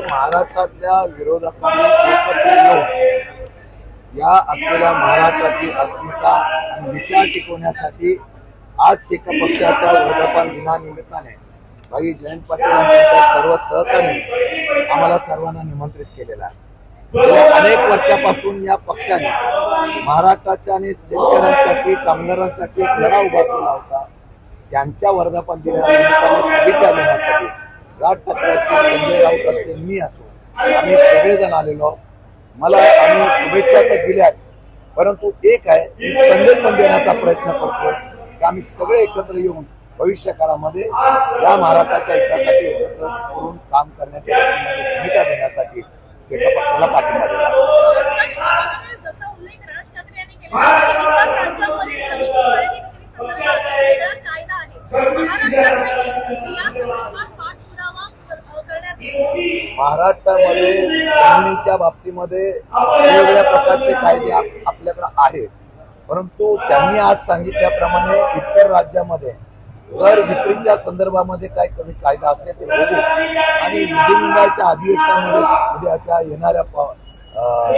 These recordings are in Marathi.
महाराष्ट्रातल्या विरोधकांना एकत्र येऊन या असलेल्या महाराष्ट्राची अस्मिता आणि विचार टिकवण्यासाठी आज एका पक्षाच्या वर्धापन दिनानिमित्ताने भाई जयंत पाटील यांच्या सर्व सहकारी आम्हाला सर्वांना निमंत्रित केलेला आहे. अनेक वर्षापासून या पक्षाने महाराष्ट्राच्या आणि शेतकऱ्यांसाठी कामगारांसाठी एक लढा उभा केला होता. त्यांच्या वर्धापन दिनानिमित्ताने शुभेच्छा देण्यासाठी राज ठाकरेचे संजय राऊत मी असो आम्ही सगळेजण आलेलो मला आम्ही शुभेच्छा तर दिल्यात परंतु एक आहे एक संदेश पण देण्याचा प्रयत्न करतो की आम्ही सगळे एकत्र येऊन भविष्य काळामध्ये या महाराष्ट्राच्या हितासाठी एकत्र करून काम करण्याची भूमिका देण्यासाठी एका पक्षाला पाठिंबा दिला जसा उल्लेख राज ठाकरे यांनी केला आहे, इतर राज्यांमध्ये जमिनी खरेदी विक्री संदर्भात वेगळा कायदा आहे महाराष्ट्रातही या संदर्भात पाठपुरावा कर- करण्यात येईल महाराष्ट्रामध्ये जमिनीच्या बाबतीमध्ये वेगवेगळ्या प्रकारचे कायदे आपल्याकडे आहेत. परंतु त्यांनी आज सांगितल्याप्रमाणे इतर राज्यामध्ये जर विक्रीच्या संदर्भामध्ये काय कमी कायदा असेल ते बघू आणि विधिमंडळाच्या अधिवेशनामध्ये म्हणजे उद्याच्या येणाऱ्या प- अं,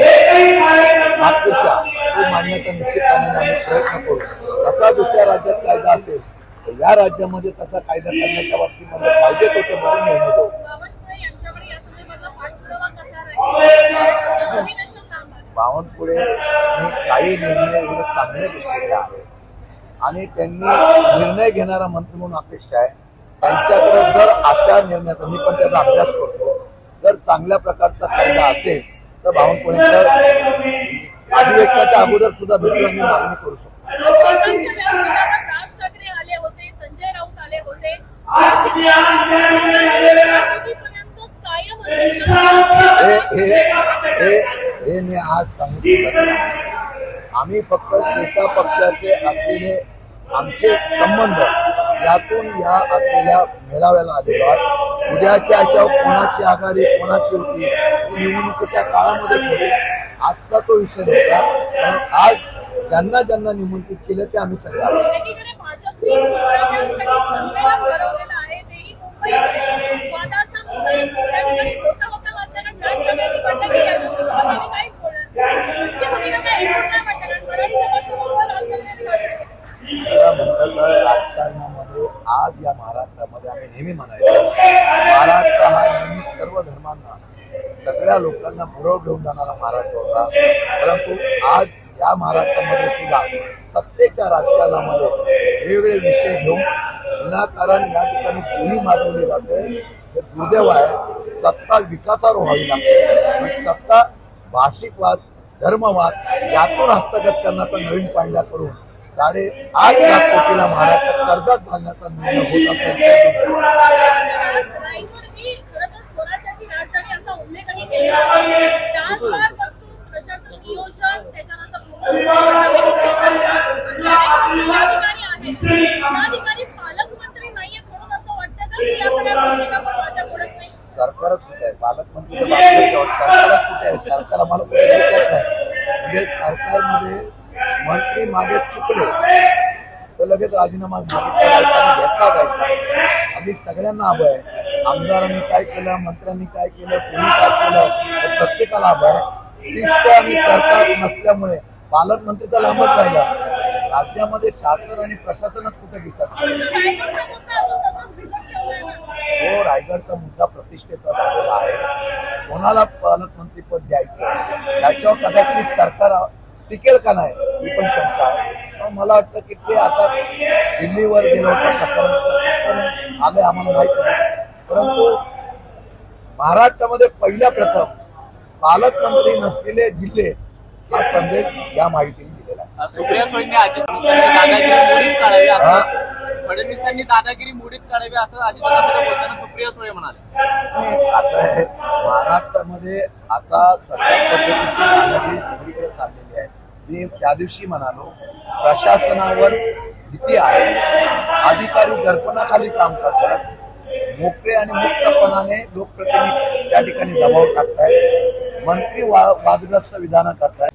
नागपूरच्या तो निश्चित निश्चितपणे आम्ही प्रयत्न करू. तसा दुसऱ्या राज्यात कायदा असेल तर या राज्यामध्ये तसा कायदा करण्याच्या बाबतीमध्ये पाहिजे तो ते बघून निर्णय पुढे काही निर्णय एवढे चांगले घेतलेले आहेत. आणि त्यांनी निर्णय घेणारा मंत्री म्हणून अपेक्षा आहे. त्यांच्याकडे जर अशा निर्णयाचा मी पण त्याचा अभ्यास करतो. जर चांगल्या प्रकारचा कायदा असेल तर बावनकुळेकर अधिवेशनाच्या अगोदर सुद्धा भेटून आम्ही मागणी करू शकतो. राज ठाकरे आले होते संजय राऊत आले होते हे हे मी आज सांगितलं. आम्ही फक्त शेता पक्षाचे असलेले आमचे संबंध यातून या असलेल्या मेळाव्याला आलेलो आहे उद्याच्या याच्यावर कोणाची आघाडी कोणाची होती निवडणुकीच्या काळामध्ये केली आजचा तो विषय नव्हता. आज ज्यांना ज्यांना निमंत्रित केलं ते आम्ही सगळे नेहमी म्हणायचो. महाराष्ट्र हा नेहमी सर्व धर्मांना सगळ्या लोकांना बरोबर घेऊन जाणारा महाराष्ट्र होता. परंतु आज या महाराष्ट्रामध्ये सुद्धा सत्तेच्या राजकारणामध्ये वेगवेगळे विषय घेऊन विनाकारण या ठिकाणी गोळी मागवली जाते. हे दुर्दैव आहे. सत्ता विकासावर व्हावी लागते. सत्ता भाषिकवाद धर्मवाद यातून हस्तगत करण्याचा नवीन पाहिला करून साडे आठ लाख कोटीला महाराष्ट्रात कर्जात घालण्याचा निर्णय होत सरकारच कुठे आहे? पालकमंत्री. सरकारच कुठे आहे? सरकार आम्हाला कुठे दिसत नाही. म्हणजे सरकारमध्ये मंत्री मागे चुकले तर लगेच राजीनामा मागितला. जायचा आणि घेतला जायचा आम्ही सगळ्यांना हवं आहे. आमदारांनी काय केलं मंत्र्यांनी काय केलं कोणी काय केलं प्रत्येकाला हवं आहे. आम्ही सरकार नसल्यामुळे पालकमंत्री तर लांबच राहिला. राज्यामध्ये शासन आणि प्रशासनच कुठे दिसत हो रायगडचा मुद्दा तो रायगडचा मुद्दा प्रतिष्ठेचा झालेला आहे. कोणाला पालकमंत्रीपद द्यायचं? याच्यावर कदाचित सरकार टिकेल का नाही ही पण शंका आहे. पण मला वाटतं की ते आता दिल्लीवर गेलं होतं सकाळी. आले आम्हाला माहीत नाही. परंतु महाराष्ट्रामध्ये पहिल्या प्रथम पालकमंत्री नसलेले जिल्हे हा संदेश या माहितीने दिलेला आहे. सुप्रिया अजित दादागिरी मोडीत काढावी फडणवीसांनी दादागिरी मोडीत काढावी असं बोलताना सुप्रिया सुळे म्हणाले. असं आहे. महाराष्ट्रामध्ये आता तशा पद्धतीची सगळीकडे चाललेली आहे मी त्या दिवशी म्हणालो प्रशासनावर भीती आहे. अधिकारी दर्पणाखाली काम करतात. मोकळे आणि मुक्तपणाने लोकप्रतिनिधी त्या ठिकाणी दबाव टाकतायत. मंत्री वा वादग्रस्त विधानं करतायत.